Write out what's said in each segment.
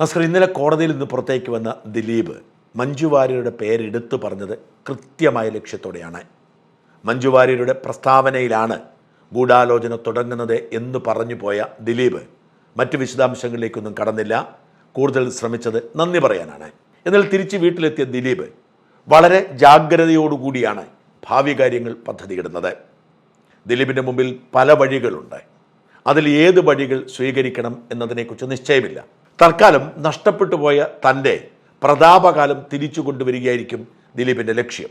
നസ്കർ ഇന്നലെ കോടതിയിൽ നിന്ന് പുറത്തേക്ക് വന്ന ദിലീപ് മഞ്ജു വാര്യരുടെ പേരെടുത്തു പറഞ്ഞത് കൃത്യമായ ലക്ഷ്യത്തോടെയാണ്. മഞ്ജു വാര്യരുടെ പ്രസ്താവനയിലാണ് ഗൂഢാലോചന തുടങ്ങുന്നത് എന്ന് പറഞ്ഞു പോയ ദിലീപ്. മറ്റ് വിശദാംശങ്ങളിലേക്കൊന്നും കടന്നില്ല. കൂടുതൽ ശ്രമിച്ചത് നന്ദി പറയാനാണ്. എന്നാൽ തിരിച്ച് വീട്ടിലെത്തിയ ദിലീപ് വളരെ ജാഗ്രതയോടുകൂടിയാണ് ഭാവി കാര്യങ്ങൾ പദ്ധതിയിടുന്നത്. ദിലീപിന്റെ മുമ്പിൽ പല വഴികളുണ്ട്. അതിൽ ഏത് വഴികൾ സ്വീകരിക്കണം എന്നതിനെക്കുറിച്ച് നിശ്ചയമില്ല. തൽക്കാലം നഷ്ടപ്പെട്ടു പോയ തന്റെ പ്രതാപകാലം തിരിച്ചു കൊണ്ടുവരികയായിരിക്കും ദിലീപിന്റെ ലക്ഷ്യം.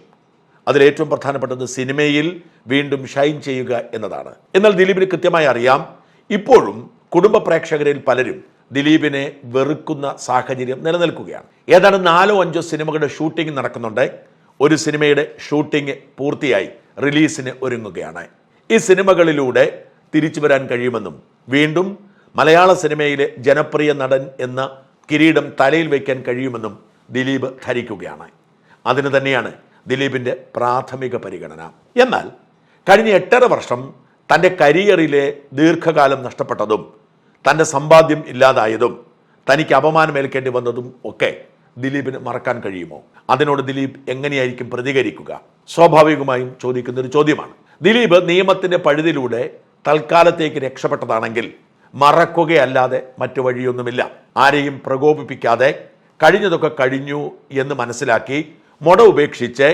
അതിലേറ്റവും പ്രധാനപ്പെട്ടത് സിനിമയിൽ വീണ്ടും ഷൈൻ ചെയ്യുക എന്നതാണ്. എന്നാൽ ദിലീപിന് കൃത്യമായി അറിയാം ഇപ്പോഴും കുടുംബ പ്രേക്ഷകരിൽ പലരും ദിലീപിനെ വെറുക്കുന്ന സാഹചര്യം നിലനിൽക്കുകയാണ്. ഏതാണ്ട് നാലോ അഞ്ചോ സിനിമകളുടെ ഷൂട്ടിംഗ് നടക്കുന്നുണ്ട്. ഒരു സിനിമയുടെ ഷൂട്ടിംഗ് പൂർത്തിയായി റിലീസിന് ഒരുങ്ങുകയാണ്. ഈ സിനിമകളിലൂടെ തിരിച്ചു വരാൻ കഴിയുമെന്നും വീണ്ടും മലയാള സിനിമയിലെ ജനപ്രിയ നടൻ എന്ന കിരീടം തലയിൽ വയ്ക്കാൻ കഴിയുമെന്നും ദിലീപ് ധരിക്കുകയാണ്. അതിന് തന്നെയാണ് ദിലീപിന്റെ പ്രാഥമിക പരിഗണന. എന്നാൽ കഴിഞ്ഞ എട്ടര വർഷം തന്റെ കരിയറിലെ ദീർഘകാലം നഷ്ടപ്പെട്ടതും തന്റെ സമ്പാദ്യം ഇല്ലാതായതും തനിക്ക് അപമാനമേൽക്കേണ്ടി വന്നതും ഒക്കെ ദിലീപിന് മറക്കാൻ കഴിയുമോ? അതിനോട് ദിലീപ് എങ്ങനെയായിരിക്കും പ്രതികരിക്കുക? സ്വാഭാവികമായും ചോദിക്കുന്നൊരു ചോദ്യമാണ്. ദിലീപ് നിയമത്തിന്റെ പഴുതിലൂടെ തൽക്കാലത്തേക്ക് രക്ഷപ്പെട്ടതാണെങ്കിൽ മറക്കുകയല്ലാതെ മറ്റു വഴിയൊന്നുമില്ല. ആരെയും പ്രകോപിപ്പിക്കാതെ കഴിഞ്ഞതൊക്കെ കഴിഞ്ഞു എന്ന് മനസ്സിലാക്കി മുട ഉപേക്ഷിച്ച്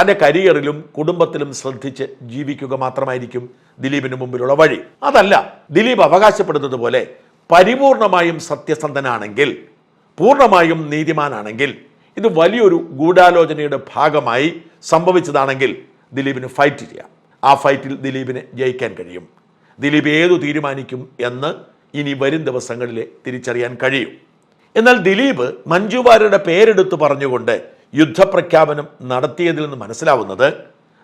തന്റെ കരിയറിലും കുടുംബത്തിലും ശ്രദ്ധിച്ച് ജീവിക്കുക മാത്രമായിരിക്കും ദിലീപിന് മുമ്പിലുള്ള വഴി. അതല്ല ദിലീപ് അവകാശപ്പെടുന്നത് പോലെ പരിപൂർണമായും സത്യസന്ധനാണെങ്കിൽ പൂർണമായും നീതിമാനാണെങ്കിൽ ഇത് വലിയൊരു ഗൂഢാലോചനയുടെ ഭാഗമായി സംഭവിച്ചതാണെങ്കിൽ ദിലീപിന് ഫൈറ്റ് ചെയ്യാം. ആ ഫൈറ്റിൽ ദിലീപിന് ജയിക്കാൻ കഴിയും. ദിലീപ് ഏതു തീരുമാനിക്കും എന്ന് ഇനി വരും ദിവസങ്ങളിൽ തിരിച്ചറിയാൻ കഴിയും. എന്നാൽ ദിലീപ് മഞ്ജു വാര്യരുടെ പേരെടുത്ത് പറഞ്ഞുകൊണ്ട് യുദ്ധപ്രഖ്യാപനം നടത്തിയതിൽ നിന്ന് മനസ്സിലാവുന്നത്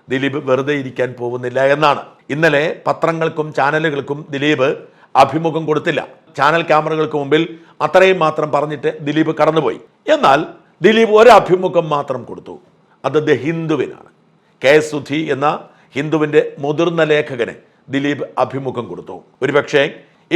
ദിലീപ് വെറുതെ ഇരിക്കാൻ പോകുന്നില്ല എന്നാണ്. ഇന്നലെ പത്രങ്ങൾക്കും ചാനലുകൾക്കും ദിലീപ് അഭിമുഖം കൊടുത്തില്ല. ചാനൽ ക്യാമറകൾക്ക് മുമ്പിൽ അത്രയും മാത്രം പറഞ്ഞിട്ട് ദിലീപ് കടന്നുപോയി. എന്നാൽ ദിലീപ് ഒരു അഭിമുഖം മാത്രം കൊടുത്തു. അത് ദ ഹിന്ദുവിനാണ്. കെ സുധി എന്ന ഹിന്ദുവിന്റെ മുതിർന്ന ലേഖകന് ദിലീപ് അഭിമുഖം കൊടുത്തു. ഒരുപക്ഷെ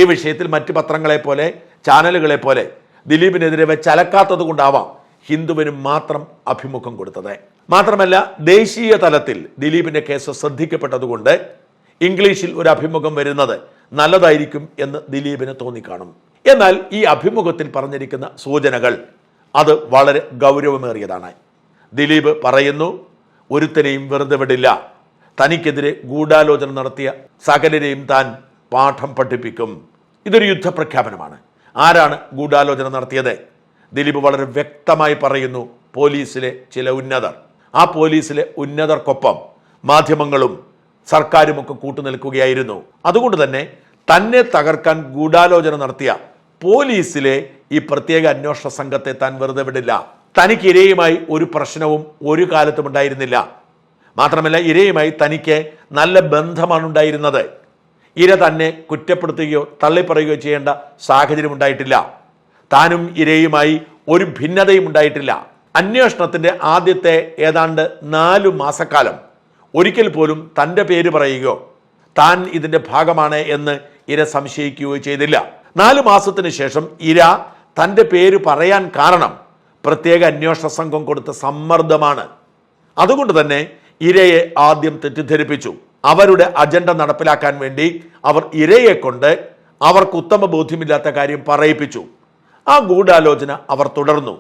ഈ വിഷയത്തിൽ മറ്റ് പത്രങ്ങളെ പോലെ ചാനലുകളെ പോലെ ദിലീപിനെതിരെ വെച്ചലക്കാത്തത് കൊണ്ടാവാം ഹിന്ദുവിനും മാത്രം അഭിമുഖം കൊടുത്തത്. മാത്രമല്ല ദേശീയ തലത്തിൽ ദിലീപിന്റെ കേസ് ശ്രദ്ധിക്കപ്പെട്ടതുകൊണ്ട് ഇംഗ്ലീഷിൽ ഒരു അഭിമുഖം വരുന്നത് നല്ലതായിരിക്കും എന്ന് ദിലീപിന് തോന്നിക്കാണും. എന്നാൽ ഈ അഭിമുഖത്തിൽ പറഞ്ഞിരിക്കുന്ന സൂചനകൾ അത് വളരെ ഗൗരവമേറിയതാണ്. ദിലീപ് പറയുന്നു ഒരുത്തനെയും വെറുതെ വിടില്ല. തനിക്കെതിരെ ഗൂഢാലോചന നടത്തിയ സകലരെയും താൻ പാഠം പഠിപ്പിക്കും. ഇതൊരു യുദ്ധപ്രഖ്യാപനമാണ്. ആരാണ് ഗൂഢാലോചന നടത്തിയത്? ദിലീപ് വളരെ വ്യക്തമായി പറയുന്നു പോലീസിലെ ചില ഉന്നതർ. ആ പോലീസിലെ ഉന്നതർക്കൊപ്പം മാധ്യമങ്ങളും സർക്കാരുമൊക്കെ കൂട്ടുനിൽക്കുകയായിരുന്നു. അതുകൊണ്ട് തന്നെ തന്നെ തകർക്കാൻ ഗൂഢാലോചന നടത്തിയ പോലീസിലെ ഈ പ്രത്യേക അന്വേഷണ സംഘത്തെ താൻ വെറുതെ വിടില്ല. തനിക്ക് ഇരയുമായി ഒരു പ്രശ്നവും ഒരു കാലത്തും ഉണ്ടായിരുന്നില്ല. മാത്രമല്ല ഇരയുമായി തനിക്ക് നല്ല ബന്ധമാണ് ഉണ്ടായിരുന്നത്. ഇര തന്നെ കുറ്റപ്പെടുത്തുകയോ തള്ളിപ്പറയുകയോ ചെയ്യേണ്ട സാഹചര്യം ഉണ്ടായിട്ടില്ല. താനും ഇരയുമായി ഒരു ഭിന്നതയും ഉണ്ടായിട്ടില്ല. അന്വേഷണത്തിന്റെ ആദ്യത്തെ ഏതാണ്ട് നാലു മാസക്കാലം ഒരിക്കൽ പോലും തന്റെ പേര് പറയുകയോ താൻ ഇതിന്റെ ഭാഗമാണ് എന്ന് ഇര സംശയിക്കുകയോ ചെയ്തില്ല. നാല് മാസത്തിന് ശേഷം ഇര തന്റെ പേര് പറയാൻ കാരണം പ്രത്യേക അന്വേഷണ സംഘം കൊടുത്ത സമ്മർദ്ദമാണ്. അതുകൊണ്ട് തന്നെ ഇരയെ ആദ്യം തെറ്റിദ്ധരിപ്പിച്ചു. അവരുടെ അജണ്ട നടപ്പിലാക്കാൻ വേണ്ടി അവർ ഇരയെ കൊണ്ട് അവർക്ക് ഉത്തമ ബോധ്യമില്ലാത്ത കാര്യം പറയിപ്പിച്ചു. ആ ഗൂഢാലോചന അവർ തുടർന്നു.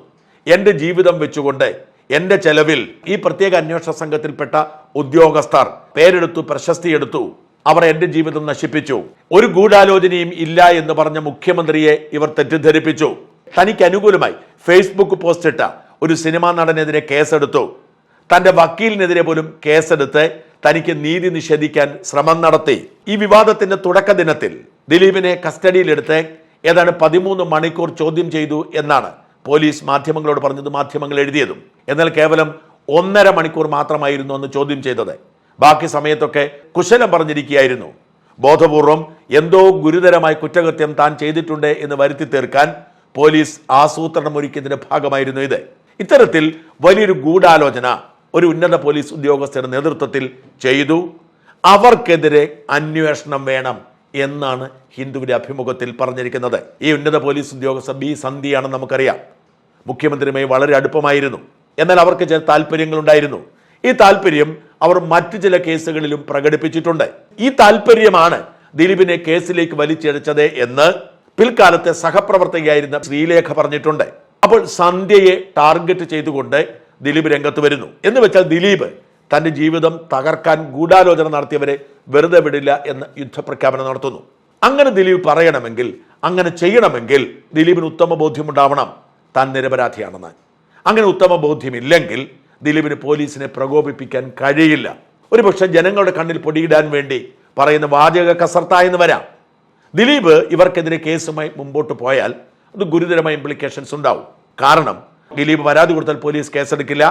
എന്റെ ജീവിതം വെച്ചുകൊണ്ട് എന്റെ ചെലവിൽ ഈ പ്രത്യേക അന്വേഷണ സംഘത്തിൽപ്പെട്ട ഉദ്യോഗസ്ഥർ പേരെടുത്തു പ്രശസ്തിയെടുത്തു അവർ എന്റെ ജീവിതം നശിപ്പിച്ചു. ഒരു ഗൂഢാലോചനയും ഇല്ല എന്ന് പറഞ്ഞ മുഖ്യമന്ത്രിയെ ഇവർ തെറ്റിദ്ധരിപ്പിച്ചു. തനിക്ക് അനുകൂലമായി ഫേസ്ബുക്ക് പോസ്റ്റ് ഇട്ട ഒരു സിനിമാ നടനെതിരെ കേസെടുത്തു. തന്റെ വക്കീലിനെതിരെ പോലും കേസെടുത്ത് തനിക്ക് നീതി നിഷേധിക്കാൻ ശ്രമം നടത്തി. ഈ വിവാദത്തിന്റെ തുടക്ക ദിനത്തിൽ ദിലീപിനെ കസ്റ്റഡിയിലെടുത്ത് ഏതാണ്ട് പതിമൂന്ന് മണിക്കൂർ ചോദ്യം ചെയ്തു എന്നാണ് പോലീസ് മാധ്യമങ്ങളോട് പറഞ്ഞത് മാധ്യമങ്ങൾ എഴുതിയതും. എന്നാൽ കേവലം ഒന്നര മണിക്കൂർ മാത്രമായിരുന്നു അന്ന് ചോദ്യം ചെയ്തത്. ബാക്കി സമയത്തൊക്കെ കുശലം പറഞ്ഞിരിക്കുകയായിരുന്നു. ബോധപൂർവം എന്തോ ഗുരുതരമായ കുറ്റകൃത്യം താൻ ചെയ്തിട്ടുണ്ട് എന്ന് വരുത്തി തീർക്കാൻ പോലീസ് ആസൂത്രണം ഒരുക്കിയതിന്റെ ഭാഗമായിരുന്നു ഇത്. ഇത്തരത്തിൽ വലിയൊരു ഗൂഢാലോചന ഒരു ഉന്നത പോലീസ് ഉദ്യോഗസ്ഥരുടെ നേതൃത്വത്തിൽ ചെയ്തു. അവർക്കെതിരെ അന്വേഷണം വേണം എന്നാണ് ഹിന്ദുവിന്റെ അഭിമുഖത്തിൽ പറഞ്ഞിരിക്കുന്നത്. ഈ ഉന്നത പോലീസ് ഉദ്യോഗസ്ഥ ബി. സന്ധിയാണെന്ന് നമുക്കറിയാം. മുഖ്യമന്ത്രിയുമായി വളരെ അടുപ്പമായിരുന്നു. എന്നാൽ അവർക്ക് ചില താല്പര്യങ്ങളുണ്ടായിരുന്നു. ഈ താല്പര്യം അവർ മറ്റു ചില കേസുകളിലും പ്രകടിപ്പിച്ചിട്ടുണ്ട്. ഈ താല്പര്യമാണ് ദിലീപിനെ കേസിലേക്ക് വലിച്ചിഴച്ചത് എന്ന് പിൽക്കാലത്തെ സഹപ്രവർത്തകയായിരുന്ന ശ്രീലേഖ പറഞ്ഞിട്ടുണ്ട്. അപ്പോൾ സന്ധ്യയെ ടാർഗറ്റ് ചെയ്തുകൊണ്ട് ദിലീപ് രംഗത്ത് വരുന്നു. എന്ന് വെച്ചാൽ ദിലീപ് തന്റെ ജീവിതം തകർക്കാൻ ഗൂഢാലോചന നടത്തിയവരെ വെറുതെ വിടില്ല എന്ന് യുദ്ധപ്രഖ്യാപനം നടത്തുന്നു. അങ്ങനെ ദിലീപ് പറയണമെങ്കിൽ അങ്ങനെ ചെയ്യണമെങ്കിൽ ദിലീപിന് ഉത്തമ ബോധ്യമുണ്ടാവണം. താൻ നിരപരാധിയാണെന്ന്. അങ്ങനെ ഉത്തമ ബോധ്യമില്ലെങ്കിൽ ദിലീപിന് പോലീസിനെ പ്രകോപിപ്പിക്കാൻ കഴിയില്ല. ഒരുപക്ഷെ ജനങ്ങളുടെ കണ്ണിൽ പൊടിയിടാൻ വേണ്ടി പറയുന്ന വാചക കസർത്തായെന്ന് വരാം. ദിലീപ് ഇവർക്കെതിരെ കേസുമായി മുമ്പോട്ട് പോയാൽ അത് ഗുരുതരമായ ഇംപ്ലിക്കേഷൻസ് ഉണ്ടാവും. കാരണം ദിലീപ് പരാതി കൊടുത്താൽ പോലീസ് കേസെടുക്കില്ല.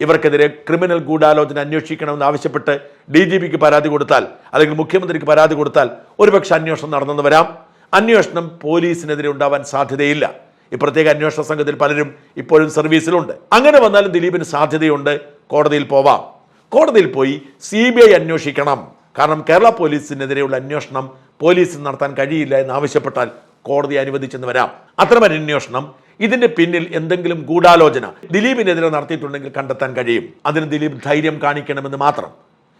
ഇവർക്കെതിരെ ക്രിമിനൽ ഗൂഢാലോചന അന്വേഷിക്കണമെന്ന് ആവശ്യപ്പെട്ട് ഡി ജി പിക്ക് പരാതി കൊടുത്താൽ അല്ലെങ്കിൽ മുഖ്യമന്ത്രിക്ക് പരാതി കൊടുത്താൽ ഒരുപക്ഷെ അന്വേഷണം നടന്നെന്ന് വരാം. അന്വേഷണം പോലീസിനെതിരെ ഉണ്ടാവാൻ സാധ്യതയില്ല. ഈ പ്രത്യേക അന്വേഷണ സംഘത്തിൽ പലരും ഇപ്പോഴും സർവീസിലുണ്ട്. അങ്ങനെ വന്നാലും ദിലീപിന് സാധ്യതയുണ്ട്. കോടതിയിൽ പോവാം. കോടതിയിൽ പോയി സി ബി ഐ അന്വേഷിക്കണം. കാരണം കേരള പോലീസിനെതിരെയുള്ള അന്വേഷണം പോലീസിന് നടത്താൻ കഴിയില്ല എന്ന് ആവശ്യപ്പെട്ടാൽ കോടതി അനുവദിച്ചെന്ന് വരാം. അത്തരമൊരു അന്വേഷണം ഇതിന്റെ പിന്നിൽ എന്തെങ്കിലും ഗൂഢാലോചന ദിലീപിനെതിരെ നടത്തിയിട്ടുണ്ടെങ്കിൽ കണ്ടെത്താൻ കഴിയും. അതിന് ദിലീപ് ധൈര്യം കാണിക്കണമെന്ന് മാത്രം.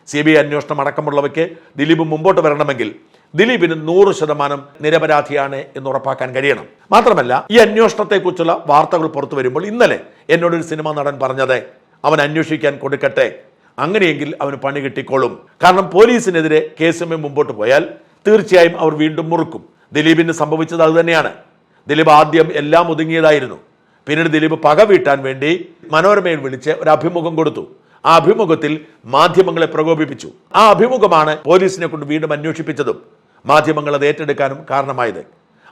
സി ബി ഐ അന്വേഷണം അടക്കമുള്ളവയ്ക്ക് ദിലീപ് മുമ്പോട്ട് വരണമെങ്കിൽ ദിലീപിന് നൂറ് ശതമാനം നിരപരാധിയാണ് എന്ന് ഉറപ്പാക്കാൻ കഴിയണം. മാത്രമല്ല ഈ അന്വേഷണത്തെക്കുറിച്ചുള്ള വാർത്തകൾ പുറത്തു വരുമ്പോൾ ഇന്നലെ എന്നോടൊരു സിനിമാ നടൻ പറഞ്ഞത് അവൻ അന്വേഷിക്കാൻ കൊടുക്കട്ടെ. അങ്ങനെയെങ്കിൽ അവന് പണി കിട്ടിക്കോളും. കാരണം പോലീസിനെതിരെ കേസുമായി മുമ്പോട്ട് പോയാൽ തീർച്ചയായും അവർ വീണ്ടും മുറുക്കും. ദിലീപിന് സംഭവിച്ചത് അത് തന്നെയാണ്. ദിലീപ് ആദ്യം എല്ലാം ഒതുങ്ങിയതായിരുന്നു. പിന്നീട് ദിലീപ് പക വീട്ടാൻ വേണ്ടി മനോരമയിൽ വിളിച്ച് ഒരു അഭിമുഖം കൊടുത്തു. ആ അഭിമുഖത്തിൽ മാധ്യമങ്ങളെ പ്രകോപിപ്പിച്ചു. ആ അഭിമുഖമാണ് പോലീസിനെ കൊണ്ട് വീണ്ടും അന്വേഷിപ്പിച്ചതും മാധ്യമങ്ങൾ അത് ഏറ്റെടുക്കാനും കാരണമായത്.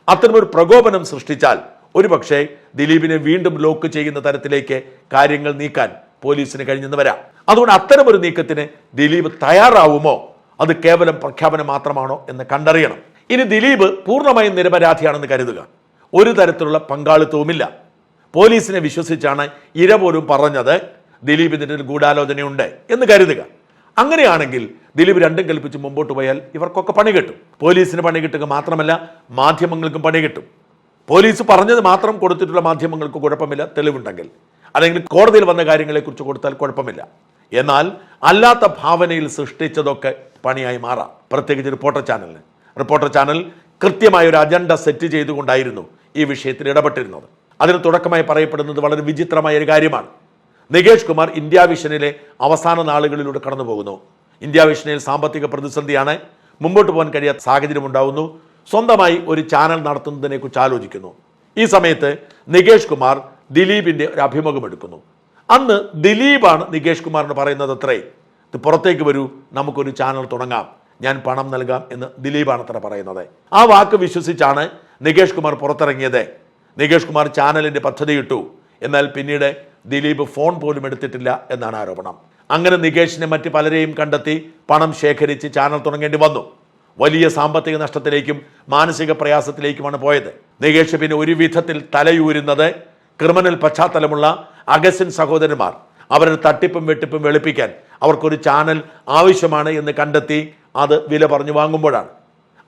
അത്തരമൊരു പ്രകോപനം സൃഷ്ടിച്ചാൽ ഒരുപക്ഷെ ദിലീപിനെ വീണ്ടും ലോക്ക് ചെയ്യുന്ന തരത്തിലേക്ക് കാര്യങ്ങൾ നീക്കാൻ പോലീസിന് കഴിഞ്ഞെന്ന് വരാം. അതുകൊണ്ട് അത്തരമൊരു നീക്കത്തിന് ദിലീപ് തയ്യാറാവുമോ? അത് കേവലം പ്രഖ്യാപനം മാത്രമാണോ എന്ന് കണ്ടറിയണം. ഇനി ദിലീപ് പൂർണമായും നിരപരാധിയാണെന്ന് കരുതുക. ഒരു തരത്തിലുള്ള പങ്കാളിത്തവുമില്ല. പോലീസിനെ വിശ്വസിച്ചാണ് ഇര പോലും പറഞ്ഞത് ദിലീപിന്റെ ഒരു ഗൂഢാലോചനയുണ്ട് എന്ന് കരുതുക. അങ്ങനെയാണെങ്കിൽ ദിലീപ് രണ്ടും കൽപ്പിച്ച് മുമ്പോട്ട് പോയാൽ ഇവർക്കൊക്കെ പണി കിട്ടും. പോലീസിന് പണി കിട്ടുക മാത്രമല്ല മാധ്യമങ്ങൾക്കും പണി കിട്ടും. പോലീസ് പറഞ്ഞത് മാത്രം കൊടുത്തിട്ടുള്ള മാധ്യമങ്ങൾക്ക് കുഴപ്പമില്ല തെളിവുണ്ടെങ്കിൽ. അല്ലെങ്കിൽ കോടതിയിൽ വന്ന കാര്യങ്ങളെക്കുറിച്ച് കൊടുത്താൽ കുഴപ്പമില്ല. എന്നാൽ അല്ലാത്ത ഭാവനയിൽ സൃഷ്ടിച്ചതൊക്കെ പണിയായി മാറാം. പ്രത്യേകിച്ച് റിപ്പോർട്ടർ ചാനലിന്. റിപ്പോർട്ടർ ചാനൽ കൃത്യമായ ഒരു അജണ്ട സെറ്റ് ചെയ്തുകൊണ്ടായിരുന്നു ഈ വിഷയത്തിൽ ഇടപെട്ടിരുന്നത്. അതിന് തുടക്കമായി പറയപ്പെടുന്നത് വളരെ വിചിത്രമായ ഒരു കാര്യമാണ്. നികേഷ് കുമാർ ഇന്ത്യ വിഷനിലെ അവസാന നാളുകളിലൂടെ കടന്നു പോകുന്നു ഇന്ത്യ വിഷനിൽ സാമ്പത്തിക പ്രതിസന്ധിയാണ് മുമ്പോട്ട് പോകാൻ കഴിയാത്ത സാഹചര്യം ഉണ്ടാവുന്നു. സ്വന്തമായി ഒരു ചാനൽ നടത്തുന്നതിനെ കുറിച്ച് ആലോചിക്കുന്നു. ഈ സമയത്ത് നികേഷ് കുമാർ ദിലീപിന്റെ ഒരു അഭിമുഖം എടുക്കുന്നു. അന്ന് ദിലീപാണ് നികേഷ് കുമാറിന് പറയുന്നത് അത്രേ. ഇത് പുറത്തേക്ക് വരൂ നമുക്കൊരു ചാനൽ തുടങ്ങാം. ഞാൻ പണം നൽകാം എന്ന് ദിലീപാണ് അത്ര പറയുന്നത്. ആ വാക്ക് വിശ്വസിച്ചാണ് നികേഷ് കുമാർ പുറത്തിറങ്ങിയത്. നികേഷ് കുമാർ ചാനലിന്റെ പദ്ധതിയിട്ടു. എന്നാൽ പിന്നീട് ദിലീപ് ഫോൺ പോലും എടുത്തിട്ടില്ല എന്നാണ് ആരോപണം. അങ്ങനെ നികേഷിനെ മറ്റ് പലരെയും കണ്ടെത്തി പണം ശേഖരിച്ച് ചാനൽ തുടങ്ങേണ്ടി വന്നു. വലിയ സാമ്പത്തിക നഷ്ടത്തിലേക്കും മാനസിക പ്രയാസത്തിലേക്കുമാണ് പോയത്. നികേഷ് പിന്നെ ഒരു വിധത്തിൽ തലയൂരുന്നത് ക്രിമിനൽ പശ്ചാത്തലമുള്ള അഗസ്റ്റിൻ സഹോദരന്മാർ. അവരുടെ തട്ടിപ്പും വെട്ടിപ്പും വെളുപ്പിക്കാൻ അവർക്കൊരു ചാനൽ ആവശ്യമാണ് എന്ന് കണ്ടെത്തി അത് വില പറഞ്ഞു വാങ്ങുമ്പോഴാണ്.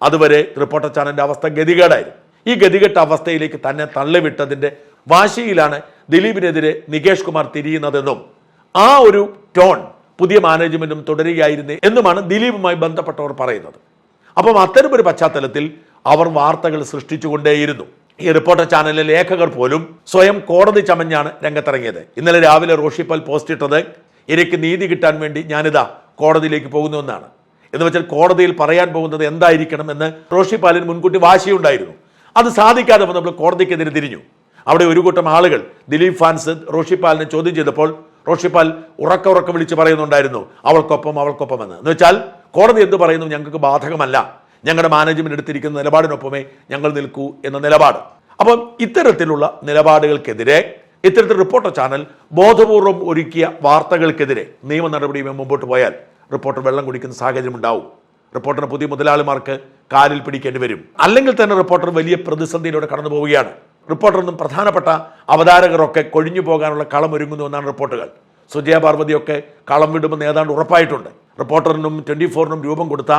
അതുവരെ റിപ്പോർട്ടർ ചാനലിന്റെ അവസ്ഥ ഗതികേടായിരുന്നു. ഈ ഗതികെട്ട അവസ്ഥയിലേക്ക് തന്നെ തള്ളിവിട്ടതിന്റെ വാശിയിലാണ് ദിലീപിനെതിരെ നികേഷ് കുമാർ തിരിയുന്നതെന്നും ആ ഒരു ടോൺ പുതിയ മാനേജ്മെന്റും തുടരുകയായിരുന്നു എന്നുമാണ് ദിലീപുമായി ബന്ധപ്പെട്ടവർ പറയുന്നത്. അപ്പം അത്തരമൊരു പശ്ചാത്തലത്തിൽ അവർ വാർത്തകൾ സൃഷ്ടിച്ചുകൊണ്ടേയിരുന്നു. ഈ റിപ്പോർട്ടർ ചാനലിലെ ലേഖകർ പോലും സ്വയം കോടതി ചമഞ്ഞാണ് രംഗത്തിറങ്ങിയത്. ഇന്നലെ രാവിലെ റോഷിപ്പാൽ പോസ്റ്റ് ഇട്ടത് എനിക്ക് നീതി കിട്ടാൻ വേണ്ടി ഞാനിതാ കോടതിയിലേക്ക് പോകുന്നു എന്നാണ്. എന്ന് വെച്ചാൽ കോടതിയിൽ പറയാൻ പോകുന്നത് എന്തായിരിക്കണം എന്ന് റോഷിപ്പാലിന് മുൻകൂട്ടി വാശിയുണ്ടായിരുന്നു. അത് സാധിക്കാതെ നമ്മൾ കോടതിക്കെതിരെ തിരിഞ്ഞു. അവിടെ ഒരു കൂട്ടം ആളുകൾ ദിലീപ് ഫാൻസ് റോഷിപ്പാലിനെ ചോദ്യം ചെയ്തപ്പോൾ റോഷിപ്പാൽ ഉറക്ക ഉറക്ക വിളിച്ച് പറയുന്നുണ്ടായിരുന്നു അവൾക്കൊപ്പം അവൾക്കൊപ്പം എന്ന് എന്ന് വെച്ചാൽ കോടതി എന്ത് പറയുന്നു ഞങ്ങൾക്ക് ബാധകമല്ല. ഞങ്ങളുടെ മാനേജ്മെന്റ് എടുത്തിരിക്കുന്ന നിലപാടിനൊപ്പമേ ഞങ്ങൾ നിൽക്കൂ എന്ന നിലപാട്. അപ്പം ഇത്തരത്തിലുള്ള നിലപാടുകൾക്കെതിരെ ഇത്തരത്തിൽ റിപ്പോർട്ടർ ചാനൽ ബോധപൂർവം ഒരുക്കിയ വാർത്തകൾക്കെതിരെ നിയമ നടപടിയുമായി മുമ്പോട്ട് പോയാൽ റിപ്പോർട്ടർ വെള്ളം കുടിക്കുന്ന സാഹചര്യം ഉണ്ടാവും. റിപ്പോർട്ടറിന് പുതിയ മുതലാളിമാർക്ക് കാലിൽ പിടിക്കേണ്ടി വരും. അല്ലെങ്കിൽ തന്നെ റിപ്പോർട്ടർ വലിയ പ്രതിസന്ധിയിലൂടെ കടന്നു പോവുകയാണ്. റിപ്പോർട്ടറിനും പ്രധാനപ്പെട്ട അവതാരകരൊക്കെ കൊഴിഞ്ഞു പോകാനുള്ള കളമൊരുങ്ങുന്നു എന്നാണ് റിപ്പോർട്ടുകൾ. സുജയ പാർവതിയൊക്കെ കളം വിടുമെന്ന് ഏതാണ്ട് ഉറപ്പായിട്ടുണ്ട്. റിപ്പോർട്ടറിനും ട്വന്റി ഫോറിനും രൂപം കൊടുത്ത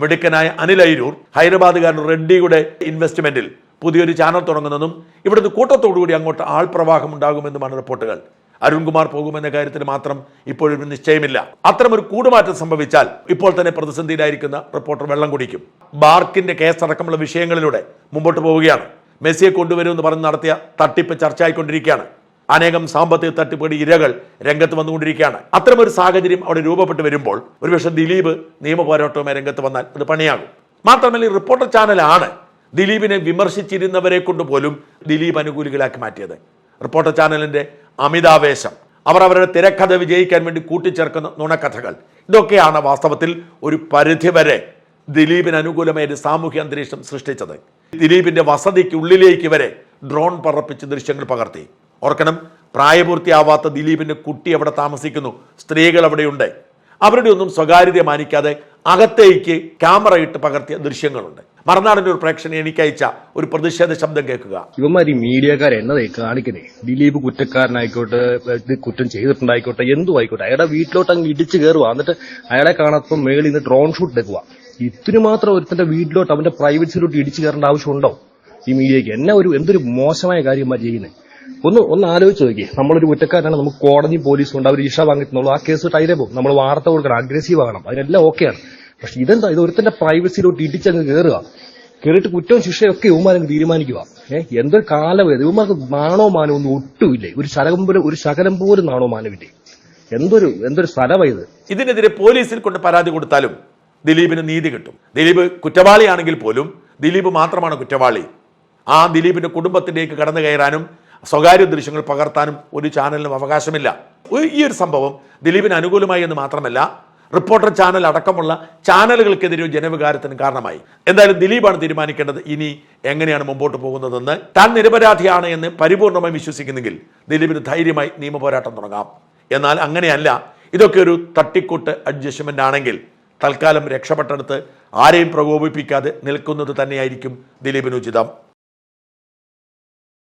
മിടുക്കനായ അനിൽ അയിരൂർ ഹൈദരാബാദുകാരൻ റെഡ്ഡിയുടെ ഇൻവെസ്റ്റ്മെന്റിൽ പുതിയൊരു ചാനൽ തുടങ്ങുന്നതും ഇവിടുന്ന് കൂട്ടത്തോടുകൂടി അങ്ങോട്ട് ആൾപ്രവാഹം ഉണ്ടാകുമെന്നുമാണ് റിപ്പോർട്ടുകൾ. അരുൺകുമാർ പോകുമെന്ന കാര്യത്തിൽ മാത്രം ഇപ്പോഴും നിശ്ചയമില്ല. അത്തരമൊരു കൂടുമാറ്റം സംഭവിച്ചാൽ ഇപ്പോൾ തന്നെ പ്രതിസന്ധിയിലായിരിക്കുന്ന റിപ്പോർട്ടർ വെള്ളം കുടിക്കും. ബാർക്കിന്റെ കേസ് അടക്കമുള്ള വിഷയങ്ങളിലൂടെ മുമ്പോട്ട് പോവുകയാണ്. മെസ്സിയെ കൊണ്ടുവരുമെന്ന് പറഞ്ഞ് നടത്തിയ തട്ടിപ്പ് ചർച്ചയായിക്കൊണ്ടിരിക്കുകയാണ്. അനേകം സാമ്പത്തിക തട്ടിപ്പുകളുടെ ഇരകൾ രംഗത്ത് വന്നുകൊണ്ടിരിക്കുകയാണ്. അത്തരമൊരു സാഹചര്യം അവിടെ രൂപപ്പെട്ട് വരുമ്പോൾ ഒരുപക്ഷെ ദിലീപ് നിയമപോരാട്ടവുമായി രംഗത്ത് വന്നാൽ അത് പണിയാകും. മാത്രമല്ല ഈ റിപ്പോർട്ടർ ചാനലാണ് ദിലീപിനെ വിമർശിച്ചിരുന്നവരെ കൊണ്ട് പോലും ദിലീപ് അനുകൂലികളാക്കി മാറ്റിയത്. റിപ്പോർട്ടർ ചാനലിന്റെ അമിതാവേശം. അവർ അവരുടെ തിരക്കഥ വിജയിക്കാൻ വേണ്ടി കൂട്ടിച്ചേർക്കുന്ന നുണക്കഥകൾ. ഇതൊക്കെയാണ് വാസ്തവത്തിൽ ഒരു പരിധിവരെ ദിലീപിന് അനുകൂലമായ ഒരു സാമൂഹ്യ അന്തരീക്ഷം സൃഷ്ടിച്ചത്. ദിലീപിന്റെ വസതിക്കുള്ളിലേക്ക് വരെ ഡ്രോൺ പറപ്പിച്ച് ദൃശ്യങ്ങൾ പകർത്തി. ഓർക്കണം പ്രായപൂർത്തിയാവാത്ത ദിലീപിന്റെ കുട്ടി അവിടെ താമസിക്കുന്നു. സ്ത്രീകൾ അവിടെയുണ്ട്. അവരുടെ ഒന്നും സ്വകാര്യത മാനിക്കാതെ അകത്തേക്ക് ക്യാമറ ഇട്ട് പകർത്തിയ ദൃശ്യങ്ങളുണ്ട്. മറുനാടിന്റെ ഒരു പ്രേക്ഷകൻ എനിക്ക് അയച്ച ഒരു പ്രതിഷേധ ശബ്ദം കേൾക്കുക. ഇവന്മാർ മീഡിയക്കാർ എന്നതേ കാണിക്കുന്നേ? ദിലീപ് കുറ്റക്കാരനായിക്കോട്ടെ കുറ്റം ചെയ്തിട്ടുണ്ടായിക്കോട്ടെ എന്തു ആയിക്കോട്ടെ അയാളുടെ വീട്ടിലോട്ട് അങ്ങ് ഇടിച്ചു കയറുക എന്നിട്ട് അയാളെ കാണാത്തപ്പം മേളിൽ നിന്ന് ഡ്രോൺ ഷൂട്ട് എടുക്കുക ഇതിന് മാത്രം ഒരുത്തന്റെ വീട്ടിലോട്ട് അവന്റെ പ്രൈവറ്റ്സിലോട്ട് ഇടിച്ചു കയറേണ്ട ആവശ്യമുണ്ടോ ഈ മീഡിയക്ക് എന്നെ ഒരു എന്തൊരു മോശമായ കാര്യമാ ചെയ്യുന്നത് ഒന്ന് ഒന്ന് ആലോചിച്ച് നോക്കി നമ്മളൊരു കുറ്റക്കാരനാണ് നമുക്ക് കോടതി പോലീസും ഉണ്ട് അവർ ഇഷ വാങ്ങിയിട്ടുള്ളൂ. ആ കേസ് ടൈലേ പോകും നമ്മൾ വാർത്ത കൊടുക്കണം അഗ്രസീവ് ആകണം. അതിനെല്ലാം ഓക്കെയാണ് പക്ഷെ ഇതെന്താ? ഇത് ഒരുത്തന്റെ പ്രൈവസിയിലോട്ട് ഇടിച്ചങ്ങ് കയറുക കേറിട്ട് കുറ്റവും ശിക്ഷയൊക്കെ ഇവന്മാരങ്ങ് തീരുമാനിക്കുക. ഏഹ് എന്തൊരു കാലം ഇത് ഇവന്മാർക്ക് നാണോ മാനോ ഒന്നും ഒട്ടുമില്ലേ? ഒരു ശകലം പോലും ഒരു ശകലം പോലും നാണോ മാനമില്ലേ? എന്തൊരു എന്തൊരു സ്ഥലമായത് ഇതിനെതിരെ പോലീസിൽ കൊണ്ട് പരാതി കൊടുത്താലും ദിലീപിന് നീതി കിട്ടും. ദിലീപ് കുറ്റവാളിയാണെങ്കിൽ പോലും ദിലീപ് മാത്രമാണ് കുറ്റവാളി. ആ ദിലീപിന്റെ കുടുംബത്തിലേക്ക് കടന്നു കയറാനും സ്വകാര്യ ദൃശ്യങ്ങൾ പകർത്താനും ഒരു ചാനലിനും അവകാശമില്ല. ഈ ഒരു സംഭവം ദിലീപിന് അനുകൂലമായി എന്ന് മാത്രമല്ല റിപ്പോർട്ടർ ചാനൽ അടക്കമുള്ള ചാനലുകൾക്കെതിരെ ജനവികാരത്തിന് കാരണമായി. എന്തായാലും ദിലീപാണ് തീരുമാനിക്കേണ്ടത് ഇനി എങ്ങനെയാണ് മുമ്പോട്ട് പോകുന്നതെന്ന് താൻ നിരപരാധിയാണ് എന്ന് പരിപൂർണമായി വിശ്വസിക്കുന്നെങ്കിൽ ദിലീപിന് ധൈര്യമായി നിയമപോരാട്ടം തുടങ്ങാം. എന്നാൽ അങ്ങനെയല്ല ഇതൊക്കെ ഒരു തട്ടിക്കൂട്ട് അഡ്ജസ്റ്റ്മെന്റ് ആണെങ്കിൽ തൽക്കാലം രക്ഷപ്പെട്ടെടുത്ത് ആരെയും പ്രകോപിപ്പിക്കാതെ നിൽക്കുന്നത് തന്നെയായിരിക്കും ദിലീപിന് ഉചിതം.